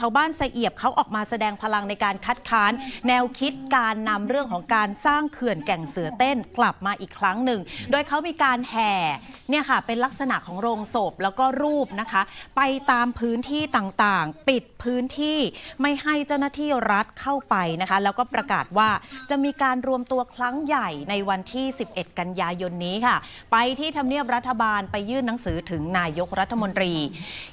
ชาวบ้านสะเอียบเขาออกมาแสดงพลังในการคัดค้าน แนวคิดการนำเรื่องของการสร้างเขื่อนแก่งเสือเต้นกลับมาอีกครั้งหนึ่ง โดยเขามีการแห่เนี่ยค่ะเป็นลักษณะของโรงศพแล้วก็รูปนะคะ ไปตามพื้นที่ต่างๆ ปิดพื้นที่ไม่ให้เจ้าหน้าที่รัฐเข้าไปนะคะ แล้วก็ประกาศว่าจะมีการรวมตัวครั้งใหญ่ในวันที่ 11 กันยายนนี้ค่ะ ไปที่ทำเนียบรัฐบาลไปยื่นหนังสือถึงนายกรัฐมนตรี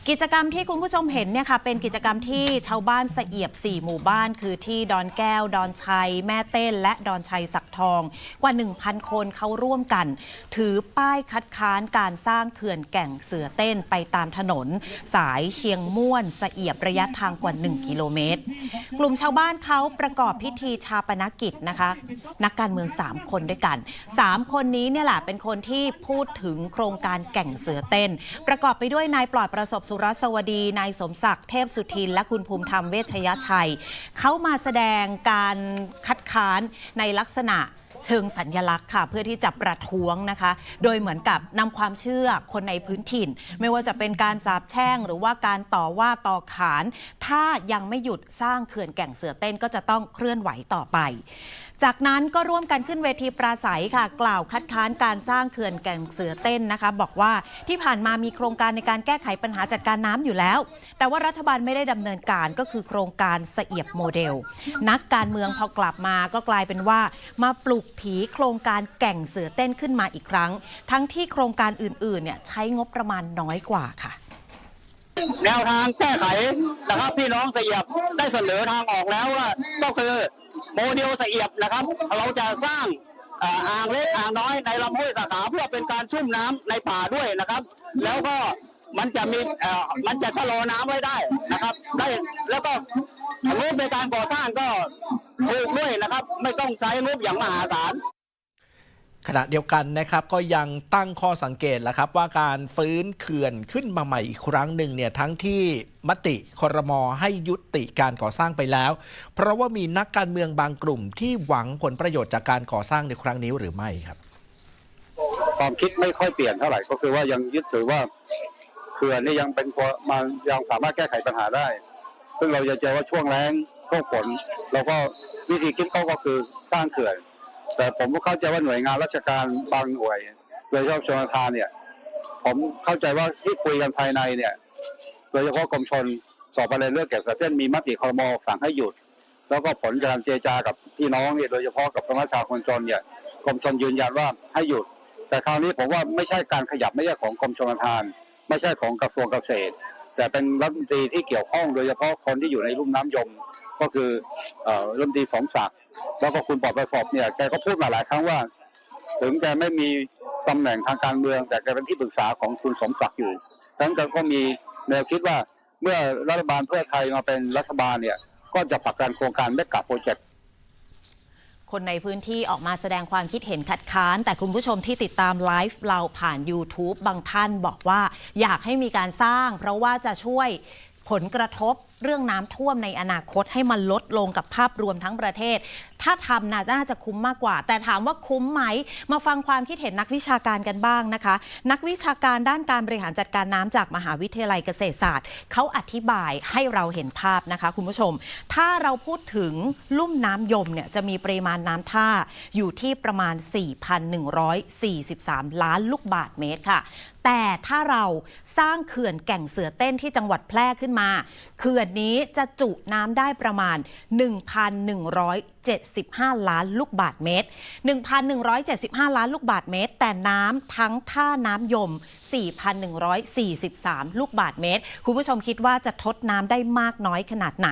กิจกรรมที่คุณผู้ชมเห็นเนี่ยค่ะเป็นกิจกรรมที่ที่ชาวบ้านสเอียบ 4 หมู่บ้าน คือที่ดอนแก้ว ดอนชัย แม่เต้น และดอนชัยสักทอง กว่า 1,000 คนเขาร่วมกัน ถือป้ายคัดค้านการสร้างเขื่อนแก่งเสือเต้นไปตามถนน สายเชียงม่วนสเอียบระยะทางกว่า 1 กิโลเมตร กลุ่มชาวบ้านเขาประกอบพิธีชาปนกิจนะคะ นักการเมือง 3 คนด้วยกัน 3 คนนี้เนี่ยแหละเป็นคนที่พูดถึงโครงการแก่งเสือเต้น ประกอบไปด้วยนายปลอดประสบสุรสวดีนายสมศักดิ์เทพสุทินและคุณภูมิธรรมเวชยชัย เขามาแสดงการคัดค้านในลักษณะเชิงสัญญลักษณ์ค่ะ เพื่อที่จะประท้วงนะคะ โดยเหมือนกับนำความเชื่อคนในพื้นถิ่น ไม่ว่าจะเป็นการสาบแช่ง หรือว่าการต่อว่าต่อขาน ถ้ายังไม่หยุดสร้างเขื่อนแก่งเสือเต้นก็จะต้องเคลื่อนไหวต่อไป จากนั้นก็ร่วมกันขึ้นเวทีปราศัยค่ะ กล่าวคัดค้านการสร้างเขื่อนแก่งเสือเต้นนะคะ บอกว่าที่ผ่านมามีโครงการในการแก้ไขปัญหาจัดการน้ำอยู่แล้ว แต่ว่ารัฐบาลไม่ได้ดำเนินการก็คือโครงการเสเอียบโมเดล นักการเมืองพอกลับมาก็กลายเป็นว่า มาปลุกผีโครงการแก่งเสือเต้นขึ้นมาอีกครั้ง ทั้งที่โครงการอื่นๆเนี่ยใช้งบประมาณน้อยกว่าค่ะ แนวทางแก้ไขนะครับพี่น้องเสียบได้เสนอทางออกแล้วว่าก็คือโมเดลเสียบนะครับ เราจะสร้างอ่างเล็กอ่างน้อยในลำห้วยสาขาเพื่อเป็นการชุ่มน้ำในป่าด้วยนะครับ แล้วก็มันจะมีเอ่อมันจะชะลอน้ำไว้ได้นะครับ ได้แล้วก็งบในการก่อสร้างก็ถูกด้วยนะครับ ไม่ต้องใช้งบอย่างมหาศาล ขณะเดียวกันนะครับก็ยังตั้งข้อสังเกตแหละครับว่าการฟื้นเขื่อนขึ้นมาใหม่อีกครั้งหนึ่งเนี่ยทั้งที่มติครมให้ยุติการก่อสร้างไปแล้ว เพราะว่ามีนักการเมืองบางกลุ่มที่หวังผลประโยชน์จากการก่อสร้างในครั้งนี้หรือไม่ครับความคิดไม่ค่อยเปลี่ยนเท่าไหร่ก็คือว่ายังยึดถือว่าเขื่อนนี่ยังเป็นมันยังสามารถแก้ไขปัญหาได้ ซึ่งเราจะเจอว่าช่วงแล้งช่วงฝนเราก็วิธีคิดเขาก็คือสร้างเขื่อน แต่ผมก็เข้าใจว่าหน่วยงานราชการบางหน่วยโดยเฉพาะชนทานเนี่ย ผมเข้าใจว่าที่คุยกันภายในเนี่ย โดยเฉพาะกรมชนสอบประเด็นเรื่องเกี่ยวกับเส้นมีมติครมอสั่งให้หยุด แล้วก็ผลการเจรจากับพี่น้องเนี่ยโดยเฉพาะกับสมาชาคนจนเนี่ยกรมชนยืนยันว่าให้หยุด แต่คราวนี้ผมว่าไม่ใช่การขยับไม่ใช่ของกรมชลประทาน ไม่ใช่ของกระทรวงเกษตร แต่เป็นรัฐมนตรีที่เกี่ยวข้องโดยเฉพาะคนที่อยู่ในลุ่มน้ำยม ก็คือเอ่อรัฐมนตรีสมศักดิ์ แล้วก็คุณปลอดประสบเนี่ยแกก็พูดมาหลายครั้งว่า ถึงแกไม่มีตำแหน่งทางการเมือง แต่แกเป็นที่ปรึกษาของคุณสมศักดิ์อยู่ดังนั้นแกก็มีแนวคิดว่าเมื่อรัฐบาลเพื่อไทยมาเป็นรัฐบาลเนี่ยก็จะผลักดันโครงการเมกะโปรเจกต์คนในพื้นที่ออกมาแสดงความคิดเห็นคัดค้าน แต่คุณผู้ชมที่ติดตามไลฟ์เราผ่าน YouTube บางท่านบอกว่าอยากให้มีการสร้าง เพราะว่าจะช่วยผลกระทบ เรื่องน้ำท่วมในอนาคตให้มันลดลงกับภาพรวมทั้งประเทศ ถ้าทำน่าจะคุ้มมากกว่า แต่ถามว่าคุ้มไหม มาฟังความคิดเห็นนักวิชาการกันบ้างนะคะ นักวิชาการด้านการบริหารจัดการน้ำจากมหาวิทยาลัยเกษตรศาสตร์เขาอธิบายให้เราเห็นภาพนะคะ คุณผู้ชม ถ้าเราพูดถึงลุ่มน้ำยมเนี่ยจะมีปริมาณน้ำท่าอยู่ที่ประมาณ 4,143 ล้านลูกบาทเมตรค่ะแต่ถ้าเราสร้างเขื่อนแก่งเสือเต้นที่จังหวัดแพร่ขึ้นมา เขื่อนนี้จะจุน้ำได้ประมาณ 1,175 ล้านลูกบาทเมตร 1,175 ล้านลูกบาทเมตร แต่น้ำทั้งท่าน้ำยม 4,143 ลูกบาทเมตร คุณผู้ชมคิดว่าจะทดน้ำได้มากน้อยขนาดไหน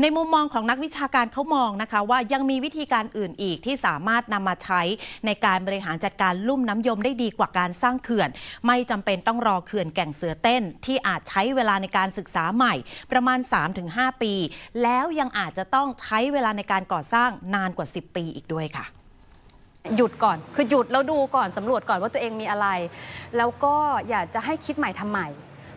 ในมุมมองของนักวิชาการเขามองนะคะ ว่ายังมีวิธีการอื่นอีกที่สามารถนำมาใช้ในการบริหารจัดการลุ่มน้ำยมได้ดีกว่าการสร้างเขื่อน ไม่จำเป็นต้องรอเขื่อนแก่งเสือเต้น ที่อาจใช้เวลาในการศึกษาใหม่ประมาณ3-5 ปี แล้วยังอาจจะต้องใช้เวลาในการก่อสร้างนานกว่า 10 ปีอีกด้วยค่ะหยุดก่อน คือหยุดแล้วดูก่อนสำรวจก่อนว่าตัวเองมีอะไร แล้วก็อยากจะให้คิดใหม่ทำใหม่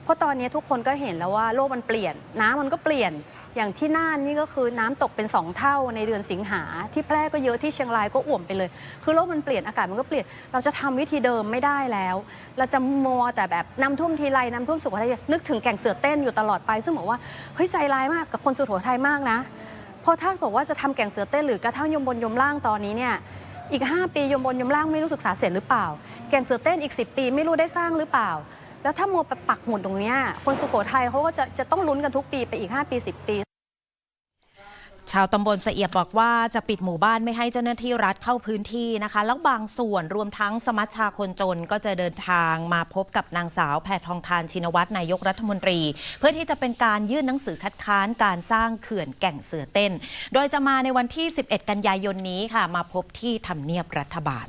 เพราะตอนนี้ทุกคนก็เห็นแล้วว่าโลกมันเปลี่ยน น้ำมันก็เปลี่ยน อย่างที่น่านนี่ก็คือน้ำตกเป็น 2 เท่าในเดือนสิงหา ที่แพร่ก็เยอะที่เชียงรายก็อ่วมไปเลย คือโลกมันเปลี่ยนอากาศมันก็เปลี่ยน เราจะทำวิธีเดิมไม่ได้แล้ว เราจะมัวแต่แบบน้ำท่วมทีไรน้ำท่วมสุโขทัยนึกถึงแก่งเสือเต้นอยู่ตลอดไป ซึ่งบอกว่าเฮ้ยใจร้ายมากกับคนสุโขทัยมากนะ เพราะถ้าบอกว่าจะทำแก่งเสือเต้นหรือกระทั่งยมบนยมล่างตอนนี้เนี่ยอีก 5 ปียมบนยมล่างไม่รู้ศึกษาเสร็จหรือเปล่า แก่งเสือเต้นอีก 10 ปีไม่รู้ได้สร้างหรือเปล่า แล้วถ้ามัวไปปักหมุดตรงเนี้ยคนสุโขทัยเขาก็จะจะต้องลุ้นกันทุกปีไปอีก 5 ปี 10 ปีชาวตำบลสเอียบบอกว่าจะปิดหมู่บ้านไม่ให้เจ้าหน้าที่รัฐเข้าพื้นที่นะคะ แล้วบางส่วนรวมทั้งสมัชชาคนจนก็จะเดินทางมาพบกับนางสาวแพทองทานชินวัตรนายกรัฐมนตรี เพื่อที่จะเป็นการยื่นหนังสือคัดค้านการสร้างเขื่อนแก่งเสือเต้น โดยจะมาในวันที่ 11 กันยายนนี้ค่ะ มาพบที่ทำเนียบรัฐบาล